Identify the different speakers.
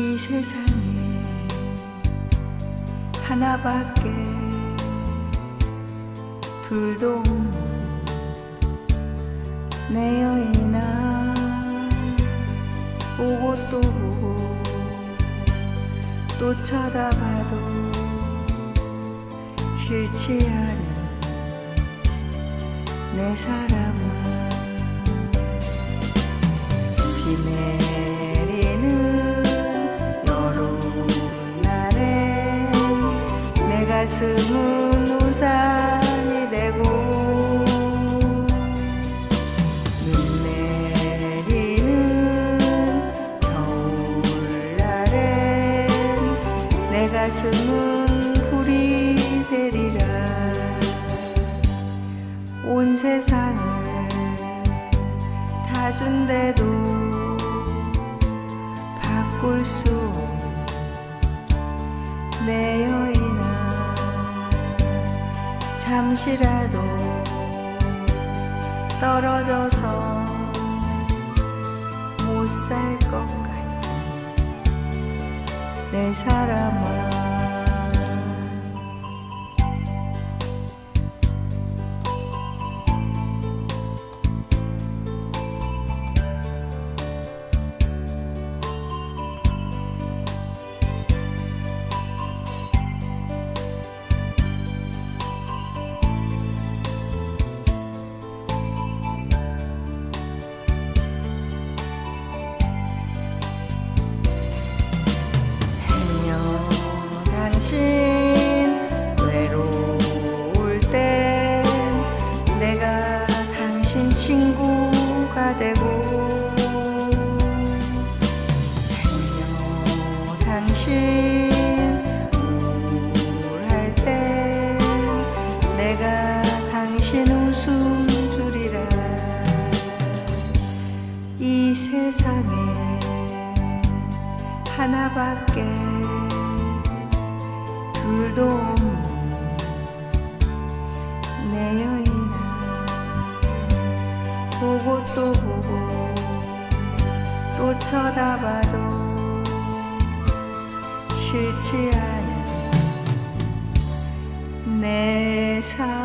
Speaker 1: 이 세상에 하나밖에 둘도 없는 내 여인아 보고 또 보고 또 쳐다봐도 싫지 않은 내 사람아 가슴은 우산이 되고 눈 내리는 겨울날에 내 가슴은 불이 되리라. 온 세상을 다 준대도 바꿀 수 여인아 잠시라도 떨어져서 못 살 것 같은 내 사람아 하나밖에. 둘도 없는 내 여인아. 보고 또 보고 또 쳐다봐도 싫지 않은 내 사랑